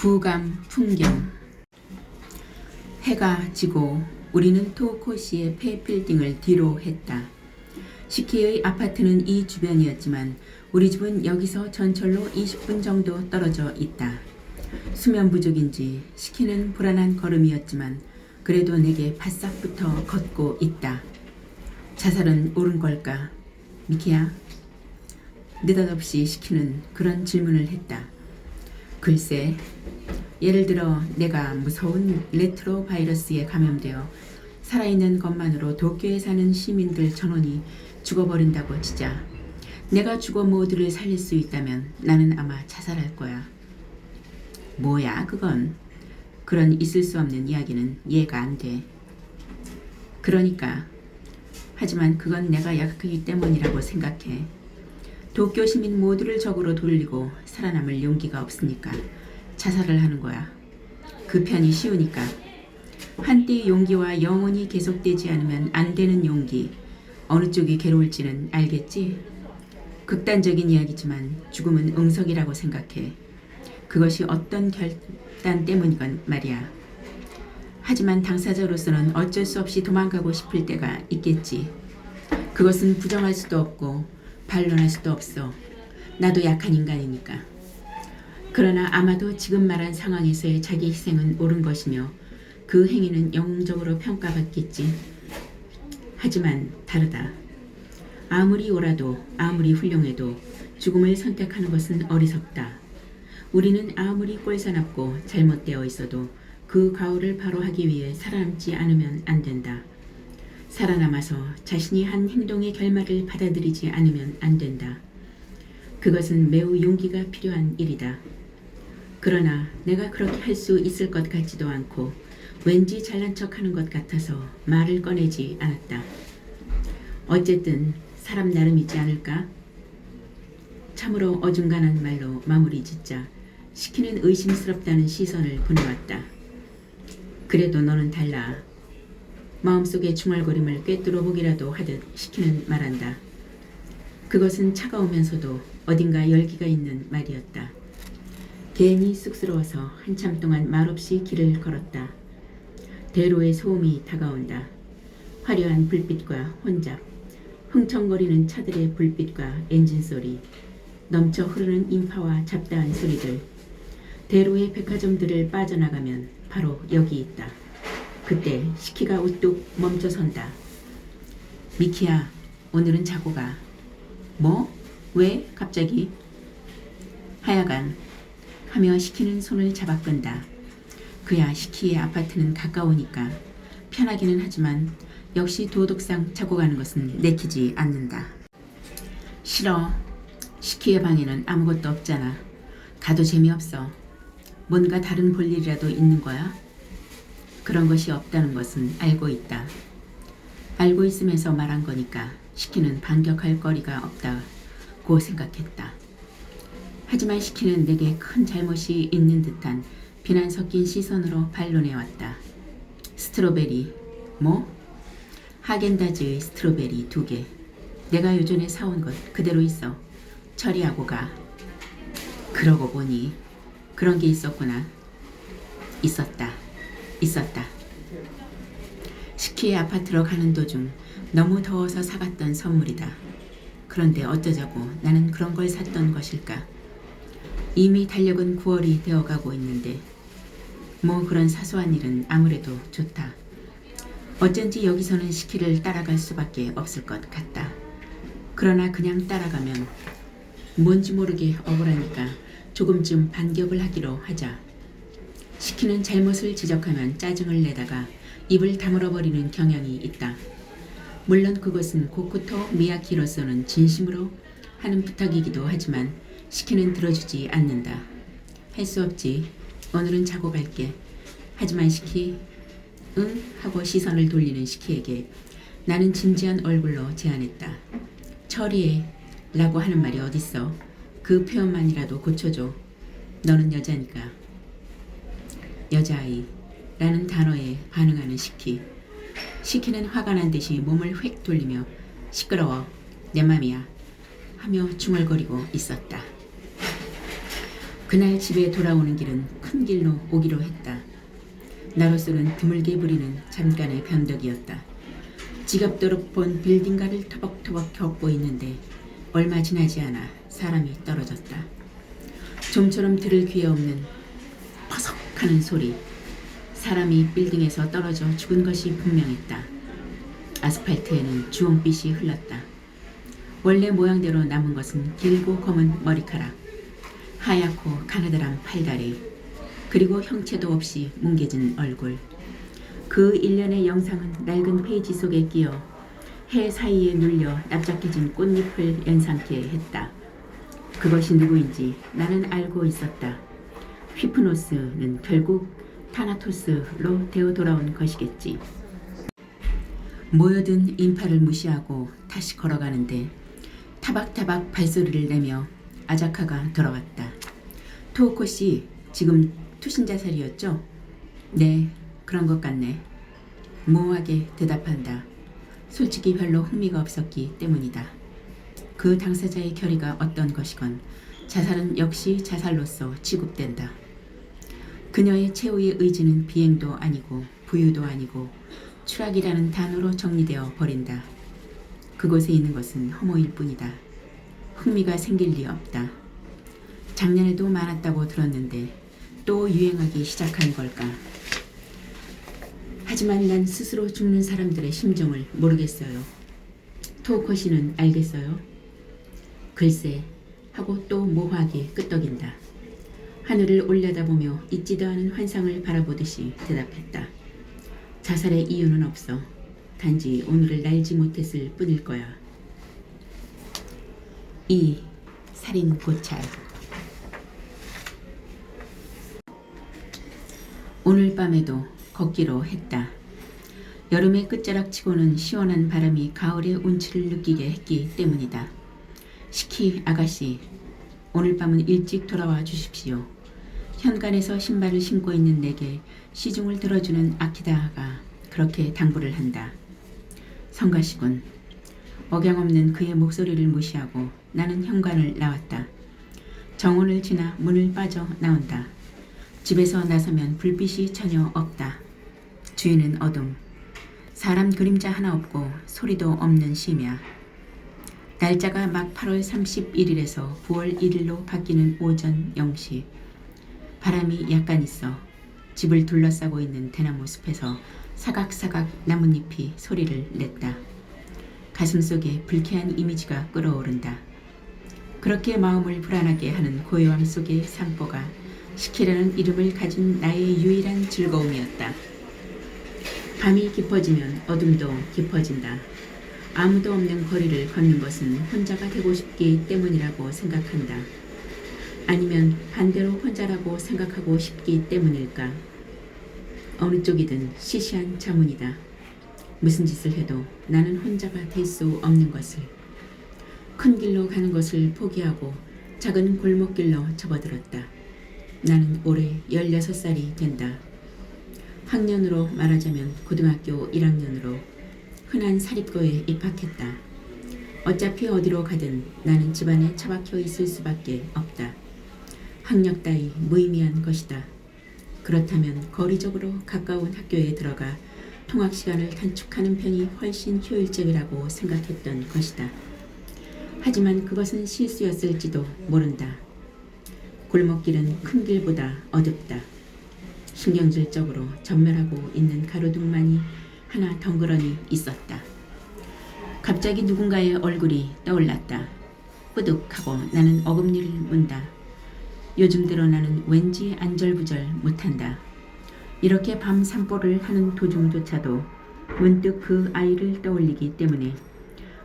부감 풍경 해가 지고 우리는 토코시의 폐빌딩을 뒤로 했다. 시키의 아파트는 이 주변이었지만 우리 집은 여기서 전철로 20분 정도 떨어져 있다. 수면 부족인지 시키는 불안한 걸음이었지만 그래도 내게 바싹부터 걷고 있다. 자살은 옳은 걸까? 미키야? 느닷없이 시키는 그런 질문을 했다. 글쎄, 예를 들어 내가 무서운 레트로 바이러스에 감염되어 살아있는 것만으로 도쿄에 사는 시민들 전원이 죽어버린다고 치자. 내가 죽어 모두를 살릴 수 있다면 나는 아마 자살할 거야. 뭐야, 그건? 그런 있을 수 없는 이야기는 이해가 안 돼. 그러니까. 하지만 그건 내가 약하기 때문이라고 생각해. 도쿄 시민 모두를 적으로 돌리고 살아남을 용기가 없으니까 자살을 하는 거야. 그 편이 쉬우니까. 한때의 용기와 영원히 계속되지 않으면 안 되는 용기. 어느 쪽이 괴로울지는 알겠지? 극단적인 이야기지만 죽음은 응석이라고 생각해. 그것이 어떤 결단 때문이건 말이야. 하지만 당사자로서는 어쩔 수 없이 도망가고 싶을 때가 있겠지. 그것은 부정할 수도 없고 반론할 수도 없어. 나도 약한 인간이니까. 그러나 아마도 지금 말한 상황에서의 자기 희생은 옳은 것이며 그 행위는 영웅적으로 평가받겠지. 하지만 다르다. 아무리 옳아도 아무리 훌륭해도 죽음을 선택하는 것은 어리석다. 우리는 아무리 꼴사납고 잘못되어 있어도 그 가오를 바로 하기 위해 살아남지 않으면 안 된다. 살아남아서 자신이 한 행동의 결말을 받아들이지 않으면 안 된다. 그것은 매우 용기가 필요한 일이다. 그러나 내가 그렇게 할 수 있을 것 같지도 않고 왠지 잘난 척 하는 것 같아서 말을 꺼내지 않았다. 어쨌든 사람 나름이지 않을까? 참으로 어중간한 말로 마무리 짓자 시키는 의심스럽다는 시선을 보내왔다. 그래도 너는 달라. 마음속의 중얼거림을 꿰뚫어 보기라도 하듯 시키는 말한다. 그것은 차가우면서도 어딘가 열기가 있는 말이었다. 괜히 쑥스러워서 한참 동안 말없이 길을 걸었다. 대로의 소음이 다가온다. 화려한 불빛과 혼잡, 흥청거리는 차들의 불빛과 엔진 소리, 넘쳐 흐르는 인파와 잡다한 소리들. 대로의 백화점들을 빠져나가면 바로 여기 있다. 그때 시키가 우뚝 멈춰선다. 미키야, 오늘은 자고 가. 뭐? 왜? 갑자기? 하여간 하며 시키는 손을 잡아 끈다. 그야 시키의 아파트는 가까우니까 편하기는 하지만 역시 도덕상 자고 가는 것은 내키지 않는다. 싫어. 시키의 방에는 아무것도 없잖아. 가도 재미없어. 뭔가 다른 볼일이라도 있는 거야? 그런 것이 없다는 것은 알고 있다. 알고 있으면서 말한 거니까 시키는 반격할 거리가 없다고 생각했다. 하지만 시키는 내게 큰 잘못이 있는 듯한 비난 섞인 시선으로 반론해왔다. 스트로베리, 뭐? 하겐다즈의 스트로베리 두 개. 내가 요전에 사온 것 그대로 있어. 처리하고 가. 그러고 보니 그런 게 있었구나. 있었다. 있었다. 시키의 아파트로 가는 도중 너무 더워서 사갔던 선물이다. 그런데 어쩌자고 나는 그런 걸 샀던 것일까? 이미 달력은 9월이 되어가고 있는데 뭐 그런 사소한 일은 아무래도 좋다. 어쩐지 여기서는 시키를 따라갈 수밖에 없을 것 같다. 그러나 그냥 따라가면 뭔지 모르게 억울하니까 조금쯤 반격을 하기로 하자. 시키는 잘못을 지적하면 짜증을 내다가 입을 다물어 버리는 경향이 있다. 물론 그것은 고쿠토 미야키로서는 진심으로 하는 부탁이기도 하지만 시키는 들어주지 않는다. 할 수 없지. 오늘은 자고 갈게. 하지만 시키, 응? 하고 시선을 돌리는 시키에게 나는 진지한 얼굴로 제안했다. 처리해. 라고 하는 말이 어딨어. 그 표현만이라도 고쳐줘. 너는 여자니까. 여자아이. 라는 단어에 반응하는 시키. 시키는 화가 난 듯이 몸을 휙 돌리며 시끄러워. 내 맘이야. 하며 중얼거리고 있었다. 그날 집에 돌아오는 길은 큰 길로 오기로 했다. 나로서는 드물게 부리는 잠깐의 변덕이었다. 지갑도록 본 빌딩가를 터벅터벅 겪고 있는데 얼마 지나지 않아 사람이 떨어졌다. 좀처럼 들을 귀에 없는 하는 소리. 사람이 빌딩에서 떨어져 죽은 것이 분명했다. 아스팔트에는 주홍빛이 흘렀다. 원래 모양대로 남은 것은 길고 검은 머리카락, 하얗고 가느다란 팔다리, 그리고 형체도 없이 뭉개진 얼굴. 그 일련의 영상은 낡은 페이지 속에 끼어 해 사이에 눌려 납작해진 꽃잎을 연상케 했다. 그것이 누구인지 나는 알고 있었다. 휘프노스는 결국 타나토스로 되어 돌아온 것이겠지. 모여든 인파를 무시하고 다시 걸어가는데 타박타박 발소리를 내며 아자카가 들어왔다. 토오코 씨, 지금 투신 자살이었죠? 네, 그런 것 같네. 모호하게 대답한다. 솔직히 별로 흥미가 없었기 때문이다. 그 당사자의 결의가 어떤 것이건 자살은 역시 자살로서 취급된다. 그녀의 최후의 의지는 비행도 아니고 부유도 아니고 추락이라는 단어로 정리되어 버린다. 그곳에 있는 것은 허무일 뿐이다. 흥미가 생길 리 없다. 작년에도 많았다고 들었는데 또 유행하기 시작한 걸까? 하지만 난 스스로 죽는 사람들의 심정을 모르겠어요. 토코 씨는 알겠어요? 글쎄, 하고 또 모호하게 끄떡인다. 하늘을 올려다보며 잊지도 않은 환상을 바라보듯이 대답했다. 자살의 이유는 없어. 단지 오늘을 날지 못했을 뿐일 거야. 2. 살인 고찰 오늘 밤에도 걷기로 했다. 여름의 끝자락치고는 시원한 바람이 가을의 운치를 느끼게 했기 때문이다. 시키 아가씨, 오늘 밤은 일찍 돌아와 주십시오. 현관에서 신발을 신고 있는 내게 시중을 들어주는 아키다가 그렇게 당부를 한다. 성가시군. 억양없는 그의 목소리를 무시하고 나는 현관을 나왔다. 정원을 지나 문을 빠져 나온다. 집에서 나서면 불빛이 전혀 없다. 주위는 어둠. 사람 그림자 하나 없고 소리도 없는 심야. 날짜가 막 8월 31일에서 9월 1일로 바뀌는 오전 0시. 바람이 약간 있어 집을 둘러싸고 있는 대나무 숲에서 사각사각 나뭇잎이 소리를 냈다. 가슴 속에 불쾌한 이미지가 끓어오른다. 그렇게 마음을 불안하게 하는 고요함 속의 상보가 시키라는 이름을 가진 나의 유일한 즐거움이었다. 밤이 깊어지면 어둠도 깊어진다. 아무도 없는 거리를 걷는 것은 혼자가 되고 싶기 때문이라고 생각한다. 아니면 반대로 혼자라고 생각하고 싶기 때문일까? 어느 쪽이든 시시한 자문이다. 무슨 짓을 해도 나는 혼자가 될 수 없는 것을. 큰 길로 가는 것을 포기하고 작은 골목길로 접어들었다. 나는 올해 16살이 된다. 학년으로 말하자면 고등학교 1학년으로 흔한 사립고에 입학했다. 어차피 어디로 가든 나는 집안에 처박혀 있을 수밖에 없다. 학력 따위 무의미한 것이다. 그렇다면 거리적으로 가까운 학교에 들어가 통학 시간을 단축하는 편이 훨씬 효율적이라고 생각했던 것이다. 하지만 그것은 실수였을지도 모른다. 골목길은 큰 길보다 어둡다. 신경질적으로 전멸하고 있는 가로등만이 하나 덩그러니 있었다. 갑자기 누군가의 얼굴이 떠올랐다. 뿌득하고 나는 어금니를 문다. 요즘 들어 나는 왠지 안절부절 못한다. 이렇게 밤 산보를 하는 도중조차도 문득 그 아이를 떠올리기 때문에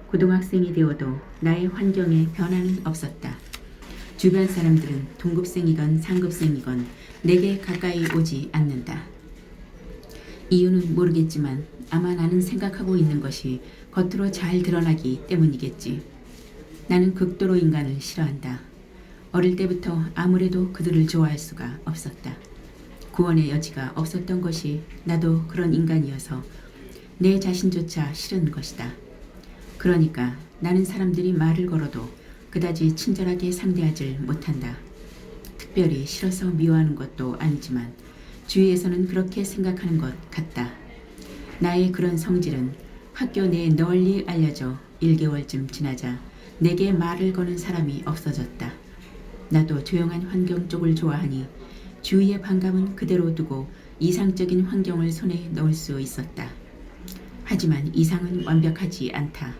고등학생이 되어도 나의 환경에 변화는 없었다. 주변 사람들은 동급생이건 상급생이건 내게 가까이 오지 않는다. 이유는 모르겠지만 아마 나는 생각하고 있는 것이 겉으로 잘 드러나기 때문이겠지. 나는 극도로 인간을 싫어한다. 어릴 때부터 아무래도 그들을 좋아할 수가 없었다. 구원의 여지가 없었던 것이 나도 그런 인간이어서 내 자신조차 싫은 것이다. 그러니까 나는 사람들이 말을 걸어도 그다지 친절하게 상대하질 못한다. 특별히 싫어서 미워하는 것도 아니지만 주위에서는 그렇게 생각하는 것 같다. 나의 그런 성질은 학교 내에 널리 알려져 1개월쯤 지나자 내게 말을 거는 사람이 없어졌다. 나도 조용한 환경 쪽을 좋아하니 주위의 반감은 그대로 두고 이상적인 환경을 손에 넣을 수 있었다. 하지만 이상은 완벽하지 않다.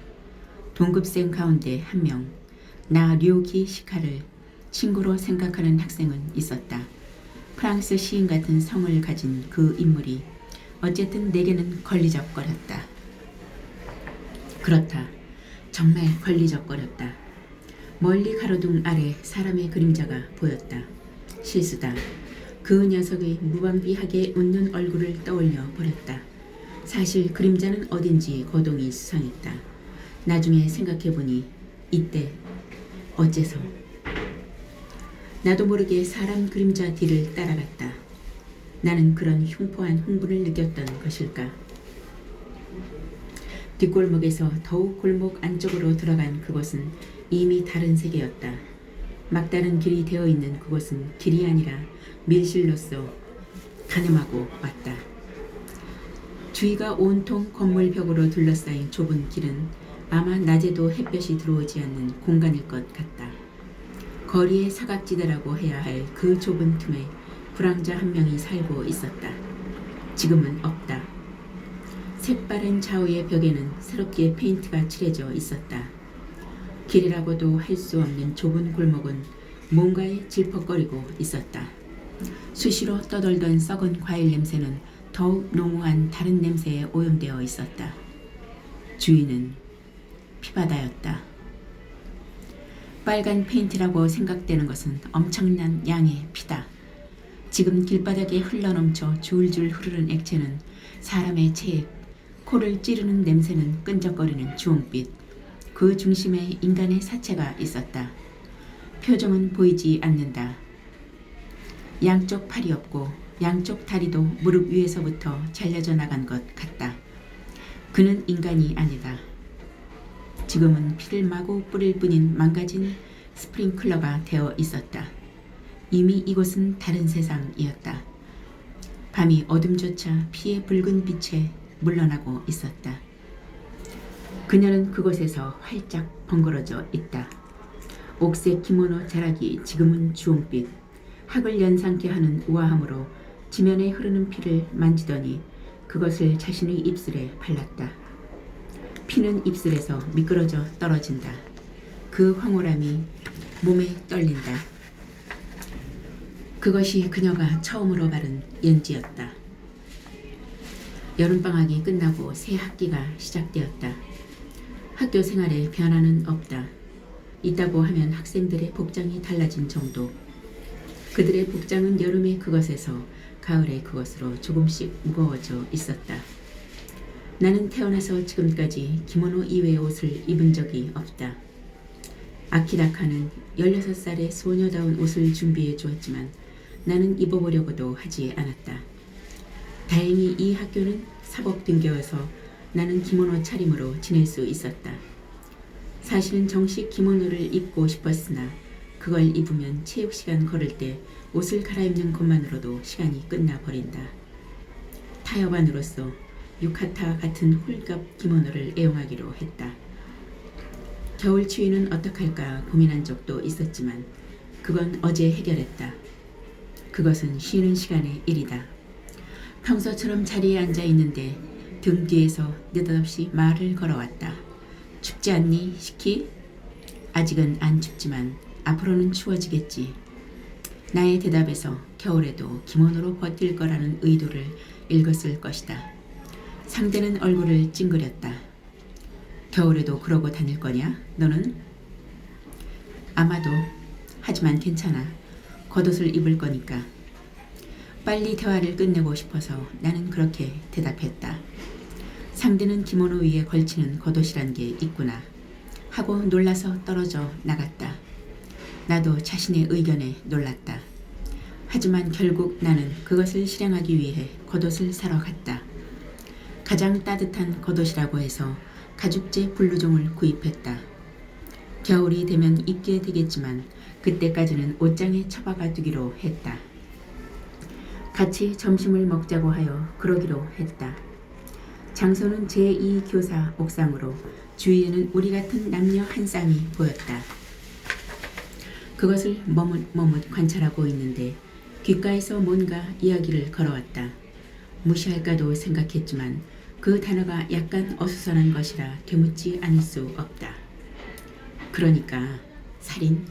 동급생 가운데 한 명, 나 류기 시카를 친구로 생각하는 학생은 있었다. 프랑스 시인 같은 성을 가진 그 인물이 어쨌든 내게는 걸리적거렸다. 그렇다. 정말 걸리적거렸다. 멀리 가로등 아래 사람의 그림자가 보였다. 실수다. 그 녀석의 무방비하게 웃는 얼굴을 떠올려 버렸다. 사실 그림자는 어딘지 거동이 수상했다. 나중에 생각해보니 이때 어째서 나도 모르게 사람 그림자 뒤를 따라갔다. 나는 그런 흉포한 흥분을 느꼈던 것일까? 뒷골목에서 더욱 골목 안쪽으로 들어간 그곳은 이미 다른 세계였다. 막다른 길이 되어 있는 그곳은 길이 아니라 밀실로서 가늠하고 왔다. 주위가 온통 건물 벽으로 둘러싸인 좁은 길은 아마 낮에도 햇볕이 들어오지 않는 공간일 것 같다. 거리의 사각지대라고 해야 할 그 좁은 틈에 불황자 한 명이 살고 있었다. 지금은 없다. 색바른 좌우의 벽에는 새롭게 페인트가 칠해져 있었다. 길이라고도 할 수 없는 좁은 골목은 뭔가에 질퍽거리고 있었다. 수시로 떠돌던 썩은 과일 냄새는 더욱 농후한 다른 냄새에 오염되어 있었다. 주인은 피바다였다. 빨간 페인트라고 생각되는 것은 엄청난 양의 피다. 지금 길바닥에 흘러넘쳐 줄줄 흐르는 액체는 사람의 체액, 코를 찌르는 냄새는 끈적거리는 주홍빛, 그 중심에 인간의 사체가 있었다. 표정은 보이지 않는다. 양쪽 팔이 없고 양쪽 다리도 무릎 위에서부터 잘려져 나간 것 같다. 그는 인간이 아니다. 지금은 피를 마구 뿌릴 뿐인 망가진 스프링클러가 되어 있었다. 이미 이곳은 다른 세상이었다. 밤이 어둠조차 피의 붉은 빛에 물러나고 있었다. 그녀는 그곳에서 활짝 번거러져 있다. 옥색 기모노 자락이 지금은 주홍빛, 학을 연상케 하는 우아함으로 지면에 흐르는 피를 만지더니 그것을 자신의 입술에 발랐다. 피는 입술에서 미끄러져 떨어진다. 그 황홀함이 몸에 떨린다. 그것이 그녀가 처음으로 바른 연지였다. 여름방학이 끝나고 새 학기가 시작되었다. 학교 생활에 변화는 없다. 있다고 하면 학생들의 복장이 달라진 정도. 그들의 복장은 여름에 그것에서 가을에 그것으로 조금씩 무거워져 있었다. 나는 태어나서 지금까지 기모노 이외의 옷을 입은 적이 없다. 아키다카는 16살의 소녀다운 옷을 준비해 주었지만 나는 입어보려고도 하지 않았다. 다행히 이 학교는 사법 등교여서 나는 기모노 차림으로 지낼 수 있었다. 사실은 정식 기모노를 입고 싶었으나 그걸 입으면 체육 시간 걸을 때 옷을 갈아입는 것만으로도 시간이 끝나 버린다. 타협안으로서 유카타 같은 홀갑 기모노를 애용하기로 했다. 겨울 추위는 어떡할까 고민한 적도 있었지만 그건 어제 해결했다. 그것은 쉬는 시간의 일이다. 평소처럼 자리에 앉아 있는데 등 뒤에서 느닷없이 말을 걸어왔다. 춥지 않니, 시키? 아직은 안 춥지만 앞으로는 추워지겠지. 나의 대답에서 겨울에도 기모노로 버틸 거라는 의도를 읽었을 것이다. 상대는 얼굴을 찡그렸다. 겨울에도 그러고 다닐 거냐? 너는? 아마도. 하지만 괜찮아. 겉옷을 입을 거니까. 빨리 대화를 끝내고 싶어서 나는 그렇게 대답했다. 상대는 기모노 위에 걸치는 겉옷이란 게 있구나. 하고 놀라서 떨어져 나갔다. 나도 자신의 의견에 놀랐다. 하지만 결국 나는 그것을 실행하기 위해 겉옷을 사러 갔다. 가장 따뜻한 겉옷이라고 해서 가죽재 블루종을 구입했다. 겨울이 되면 입게 되겠지만 그때까지는 옷장에 처박아 두기로 했다. 같이 점심을 먹자고 하여 그러기로 했다. 장소는 제2교사 옥상으로 주위에는 우리 같은 남녀 한 쌍이 보였다. 그것을 머뭇머뭇 관찰하고 있는데 귓가에서 뭔가 이야기를 걸어왔다. 무시할까도 생각했지만 그 단어가 약간 어수선한 것이라 되묻지 않을 수 없다. 그러니까 살인?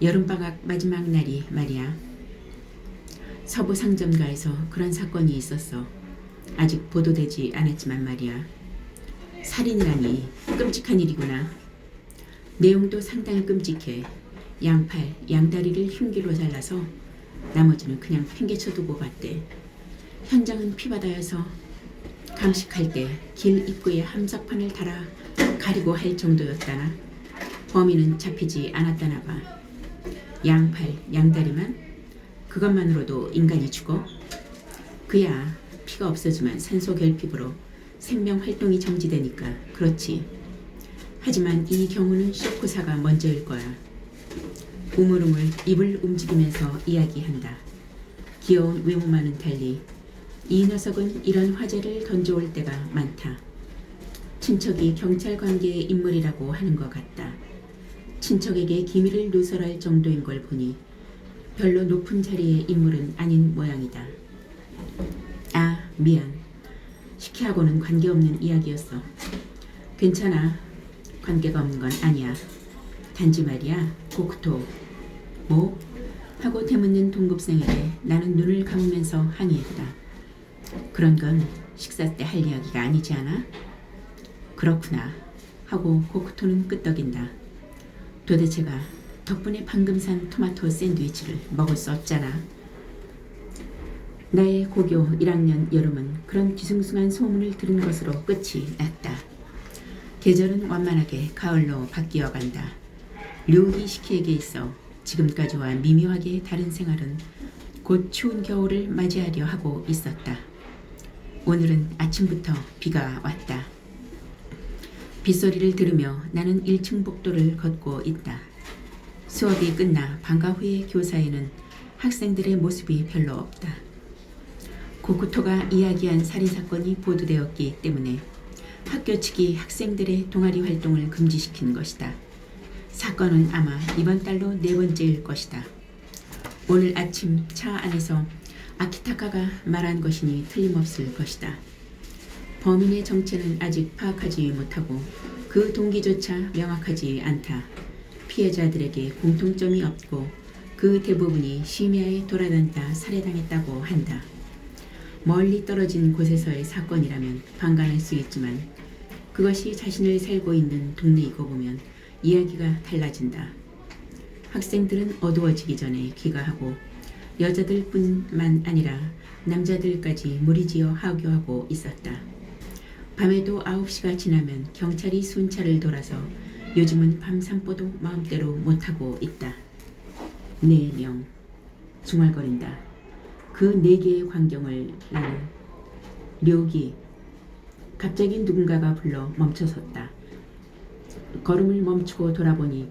여름방학 마지막 날이 말이야. 서부 상점가에서 그런 사건이 있었어. 아직 보도되지 않았지만 말이야. 살인이라니 끔찍한 일이구나. 내용도 상당히 끔찍해. 양팔, 양다리를 흉기로 잘라서 나머지는 그냥 팽개쳐두고 갔대. 현장은 피바다여서 감식할 때 길 입구에 함석판을 달아 가리고 할 정도였다나 범인은 잡히지 않았다나 봐. 양팔, 양다리만 그것만으로도 인간이 죽어? 그야 피가 없어지만 산소 결핍으로 생명 활동이 정지되니까 그렇지. 하지만 이 경우는 쇼크사가 먼저일 거야. 우물우물 입을 움직이면서 이야기한다. 귀여운 외모만은 달리 이 녀석은 이런 화제를 던져올 때가 많다. 친척이 경찰 관계의 인물이라고 하는 것 같다. 친척에게 기밀을 누설할 정도인 걸 보니 별로 높은 자리의 인물은 아닌 모양이다. 아, 미안. 시키하고는 관계없는 이야기였어. 괜찮아. 관계가 없는 건 아니야. 단지 말이야, 고크토. 뭐? 하고 되묻는 동급생에게 나는 눈을 감으면서 항의했다. 그런 건 식사 때 할 이야기가 아니지 않아? 그렇구나. 하고 고크토는 끄떡인다. 도대체가 덕분에 방금 산 토마토 샌드위치를 먹을 수 없잖아. 나의 고교 1학년 여름은 그런 뒤숭숭한 소문을 들은 것으로 끝이 났다. 계절은 완만하게 가을로 바뀌어 간다. 류기 시키에게 있어 지금까지와 미묘하게 다른 생활은 곧 추운 겨울을 맞이하려 하고 있었다. 오늘은 아침부터 비가 왔다. 빗소리를 들으며 나는 1층 복도를 걷고 있다. 수업이 끝나 방과 후의 교사에는 학생들의 모습이 별로 없다. 고쿠토가 이야기한 살인사건이 보도되었기 때문에 학교 측이 학생들의 동아리 활동을 금지시킨 것이다. 사건은 아마 이번 달로 네 번째일 것이다. 오늘 아침 차 안에서 아키타카가 말한 것이니 틀림없을 것이다. 범인의 정체는 아직 파악하지 못하고 그 동기조차 명확하지 않다. 피해자들에게 공통점이 없고 그 대부분이 심야에 돌아다니다 살해당했다고 한다. 멀리 떨어진 곳에서의 사건이라면 방관할 수 있지만 그것이 자신을 살고 있는 동네이고 보면 이야기가 달라진다. 학생들은 어두워지기 전에 귀가하고 여자들뿐만 아니라 남자들까지 무리지어 하교하고 있었다. 밤에도 9시가 지나면 경찰이 순찰을 돌아서 요즘은 밤 산보도 마음대로 못하고 있다. 네 명. 중얼거린다. 그 네 개의 광경을 나는 료기. 갑자기 누군가가 불러 멈춰섰다. 걸음을 멈추고 돌아보니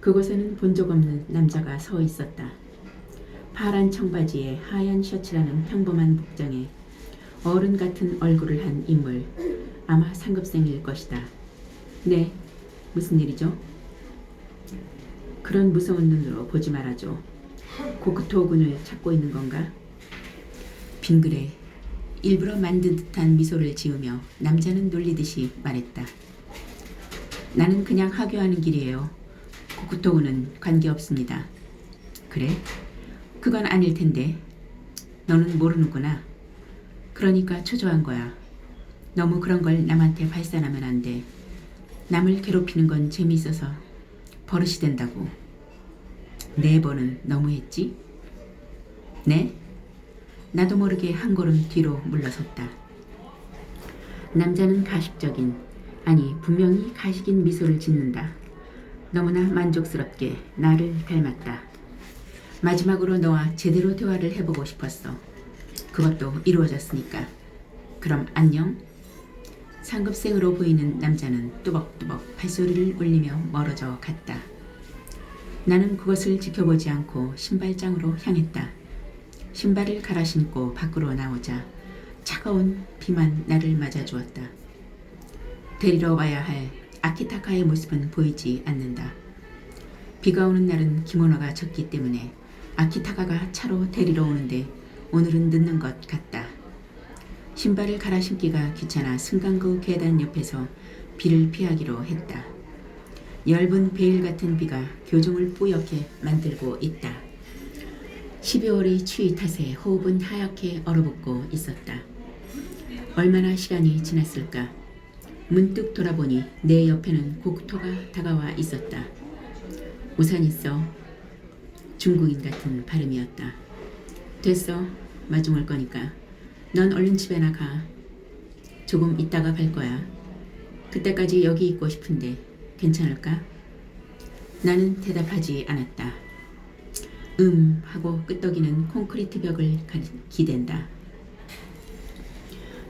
그곳에는 본 적 없는 남자가 서 있었다. 파란 청바지에 하얀 셔츠라는 평범한 복장에 어른 같은 얼굴을 한 인물. 아마 상급생일 것이다. 네, 무슨 일이죠? 그런 무서운 눈으로 보지 말아줘. 고크토 군을 찾고 있는 건가? 빙그레 일부러 만든 듯한 미소를 지으며 남자는 놀리듯이 말했다. 나는 그냥 하교하는 길이에요. 고크토 군은 관계없습니다. 그래? 그건 아닐 텐데. 너는 모르는구나. 그러니까 초조한 거야. 너무 그런 걸 남한테 발산하면 안 돼. 남을 괴롭히는 건 재미있어서 버릇이 된다고. 네 번은 너무했지? 네? 나도 모르게 한 걸음 뒤로 물러섰다. 남자는 가식적인, 아니 분명히 가식인 미소를 짓는다. 너무나 만족스럽게 나를 닮았다. 마지막으로 너와 제대로 대화를 해보고 싶었어. 그것도 이루어졌으니까. 그럼 안녕. 상급생으로 보이는 남자는 뚜벅뚜벅 발소리를 울리며 멀어져 갔다. 나는 그것을 지켜보지 않고 신발장으로 향했다. 신발을 갈아 신고 밖으로 나오자 차가운 비만 나를 맞아주었다. 데리러 와야 할 아키타카의 모습은 보이지 않는다. 비가 오는 날은 기모노가 젖기 때문에 아키타카가 차로 데리러 오는데 오늘은 늦는 것 같다. 신발을 갈아 신기가 귀찮아 승강구 계단 옆에서 비를 피하기로 했다. 엷은 베일 같은 비가 교정을 뿌옇게 만들고 있다. 12월의 추위 탓에 호흡은 하얗게 얼어붙고 있었다. 얼마나 시간이 지났을까? 문득 돌아보니 내 옆에는 고쿠토가 다가와 있었다. 우산 있어. 중국인 같은 발음이었다. 됐어. 마중 올 거니까. 넌 얼른 집에나 가. 조금 있다가 갈 거야. 그때까지 여기 있고 싶은데 괜찮을까? 나는 대답하지 않았다. 음 하고 끄떡이는 콘크리트 벽을 가- 기댄다.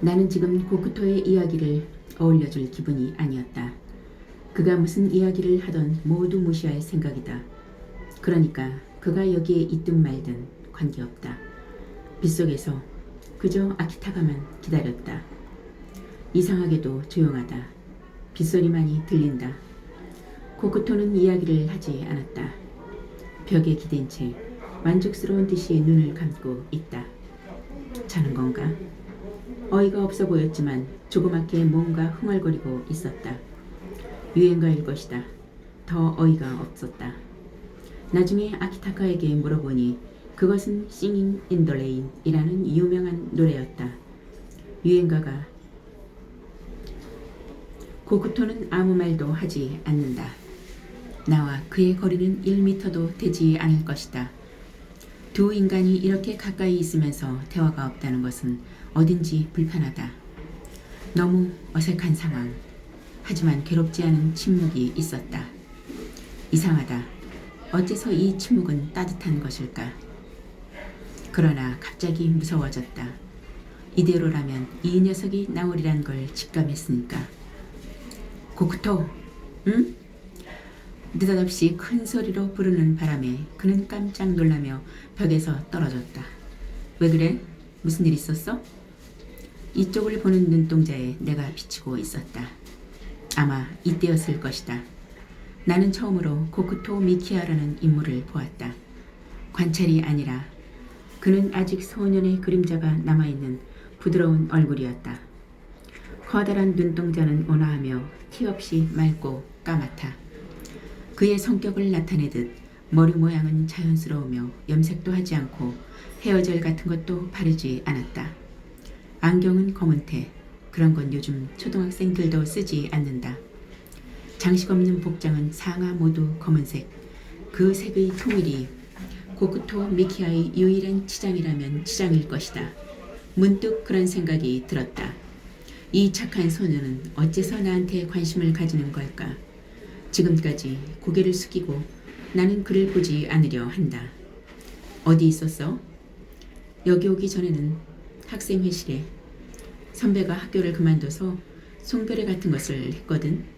나는 지금 고쿠토의 이야기를 어울려줄 기분이 아니었다. 그가 무슨 이야기를 하던 모두 무시할 생각이다. 그러니까 그가 여기에 있든 말든 관계없다. 빗속에서 그저 아키타가만 기다렸다. 이상하게도 조용하다. 빗소리만이 들린다. 고쿠토는 이야기를 하지 않았다. 벽에 기댄 채 만족스러운 듯이 눈을 감고 있다. 자는 건가? 어이가 없어 보였지만 조그맣게 뭔가 흥얼거리고 있었다. 유행가일 것이다. 더 어이가 없었다. 나중에 아키타카에게 물어보니 그것은 Singing in the Rain 이라는 유명한 노래였다. 유행가가 고쿠토는 아무 말도 하지 않는다. 나와 그의 거리는 1미터도 되지 않을 것이다. 두 인간이 이렇게 가까이 있으면서 대화가 없다는 것은 어딘지 불편하다. 너무 어색한 상황. 하지만 괴롭지 않은 침묵이 있었다. 이상하다. 어째서 이 침묵은 따뜻한 것일까? 그러나 갑자기 무서워졌다. 이대로라면 이 녀석이 나오리란 걸 직감했으니까. 고쿠토, 응? 느닷없이 큰 소리로 부르는 바람에 그는 깜짝 놀라며 벽에서 떨어졌다. 왜 그래? 무슨 일 있었어? 이쪽을 보는 눈동자에 내가 비치고 있었다. 아마 이때였을 것이다. 나는 처음으로 고쿠토 미키아라는 인물을 보았다. 관찰이 아니라 그는 아직 소년의 그림자가 남아있는 부드러운 얼굴이었다. 커다란 눈동자는 온화하며 티 없이 맑고 까맣다. 그의 성격을 나타내듯 머리 모양은 자연스러우며 염색도 하지 않고 헤어젤 같은 것도 바르지 않았다. 안경은 검은테 그런 건 요즘 초등학생들도 쓰지 않는다. 장식 없는 복장은 상하 모두 검은색. 그 색의 통일이 고쿠토 미키아의 유일한 치장이라면 치장일 것이다. 문득 그런 생각이 들었다. 이 착한 소녀는 어째서 나한테 관심을 가지는 걸까? 지금까지 고개를 숙이고 나는 그를 보지 않으려 한다. 어디 있었어? 여기 오기 전에는 학생회실에 선배가 학교를 그만둬서 송별회 같은 것을 했거든.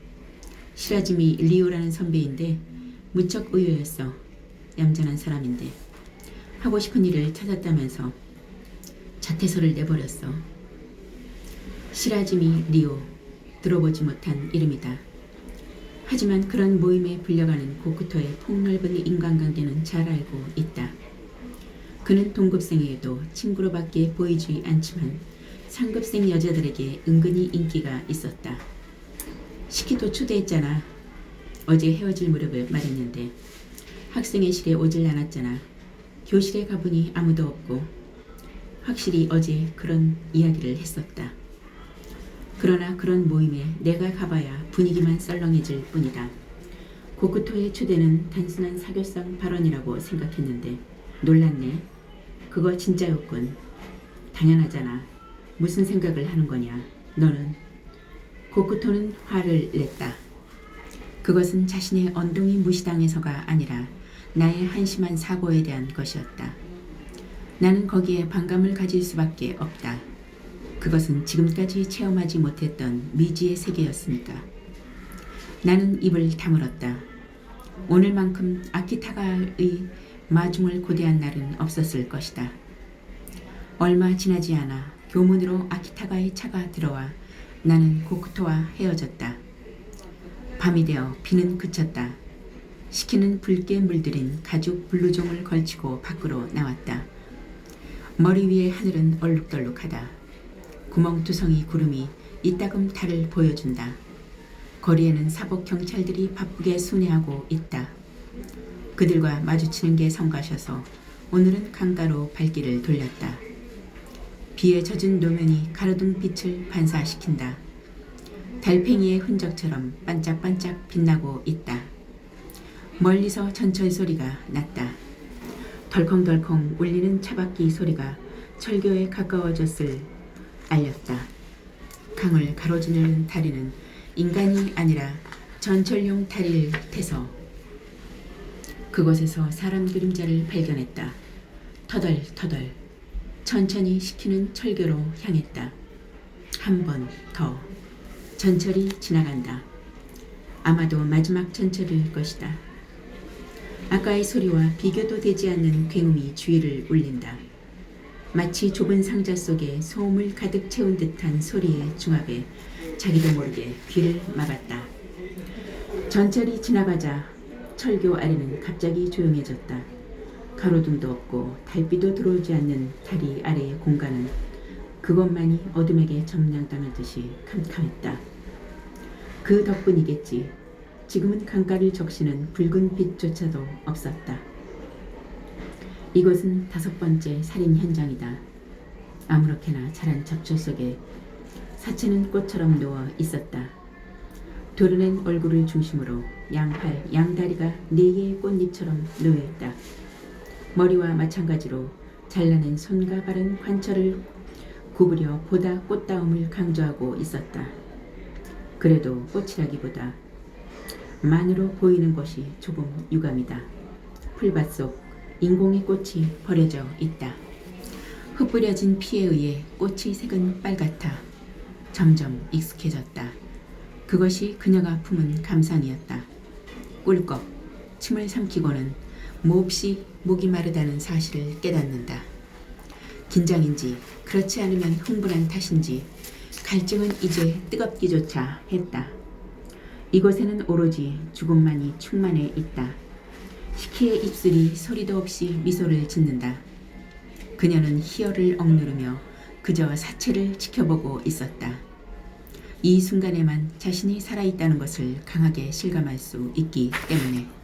시라지미 리오라는 선배인데 무척 의외였어. 얌전한 사람인데 하고 싶은 일을 찾았다면서 자퇴서를 내버렸어. 시라지미 리오 들어보지 못한 이름이다. 하지만 그런 모임에 불려가는 고쿠토의 폭넓은 인간관계는 잘 알고 있다. 그는 동급생에게도 친구로밖에 보이지 않지만 상급생 여자들에게 은근히 인기가 있었다. 시키도 초대했잖아. 어제 헤어질 무렵을 말했는데 학생회실에 오질 않았잖아. 교실에 가보니 아무도 없고 확실히 어제 그런 이야기를 했었다. 그러나 그런 모임에 내가 가봐야 분위기만 썰렁해질 뿐이다. 고쿠토의 초대는 단순한 사교성 발언이라고 생각했는데 놀랐네. 그거 진짜였군. 당연하잖아. 무슨 생각을 하는 거냐. 너는 고쿠토는 화를 냈다. 그것은 자신의 언동이 무시당해서가 아니라 나의 한심한 사고에 대한 것이었다. 나는 거기에 반감을 가질 수밖에 없다. 그것은 지금까지 체험하지 못했던 미지의 세계였으니까. 나는 입을 다물었다. 오늘만큼 아키타가의 마중을 고대한 날은 없었을 것이다. 얼마 지나지 않아 교문으로 아키타가의 차가 들어와 나는 고쿠토와 헤어졌다. 밤이 되어 비는 그쳤다. 시키는 붉게 물들인 가죽 블루종을 걸치고 밖으로 나왔다. 머리 위의 하늘은 얼룩덜룩하다. 구멍투성이 구름이 이따금 달을 보여준다. 거리에는 사복 경찰들이 바쁘게 순회하고 있다. 그들과 마주치는 게 성가셔서 오늘은 강가로 발길을 돌렸다. 비에 젖은 노면이 가로등 빛을 반사시킨다. 달팽이의 흔적처럼 반짝반짝 빛나고 있다. 멀리서 전철 소리가 났다. 덜컹덜컹 울리는 차바퀴 소리가 철교에 가까워졌을 알렸다. 강을 가로지르는 다리는 인간이 아니라 전철용 다리를 태서 그곳에서 사람 그림자를 발견했다. 터덜터덜 천천히 식히는 철교로 향했다. 한 번 더 전철이 지나간다. 아마도 마지막 전철일 것이다. 아까의 소리와 비교도 되지 않는 굉음이 주위를 울린다. 마치 좁은 상자 속에 소음을 가득 채운 듯한 소리의 중압에 자기도 모르게 귀를 막았다. 전철이 지나가자 철교 아래는 갑자기 조용해졌다. 가로등도 없고 달빛도 들어오지 않는 다리 아래의 공간은 그것만이 어둠에게 점령당할 듯이 캄캄했다. 그 덕분이겠지. 지금은 강가를 적시는 붉은 빛조차도 없었다. 이곳은 다섯 번째 살인 현장이다. 아무렇게나 자란 잡초 속에 사체는 꽃처럼 누워 있었다. 도르낸 얼굴을 중심으로 양팔, 양다리가 네 개의 꽃잎처럼 놓여있다. 머리와 마찬가지로 잘라낸 손과 바른 관철을 구부려 보다 꽃다움을 강조하고 있었다. 그래도 꽃이라기보다 만으로 보이는 것이 조금 유감이다. 풀밭 속 인공의 꽃이 버려져 있다. 흩뿌려진 피에 의해 꽃의 색은 빨갛다. 점점 익숙해졌다. 그것이 그녀가 품은 감상이었다. 꿀꺽 침을 삼키고는 몹시 목이 마르다는 사실을 깨닫는다. 긴장인지 그렇지 않으면 흥분한 탓인지 갈증은 이제 뜨겁기조차 했다. 이곳에는 오로지 죽음만이 충만해 있다. 시키의 입술이 소리도 없이 미소를 짓는다. 그녀는 희열을 억누르며 그저 사체를 지켜보고 있었다. 이 순간에만 자신이 살아있다는 것을 강하게 실감할 수 있기 때문에.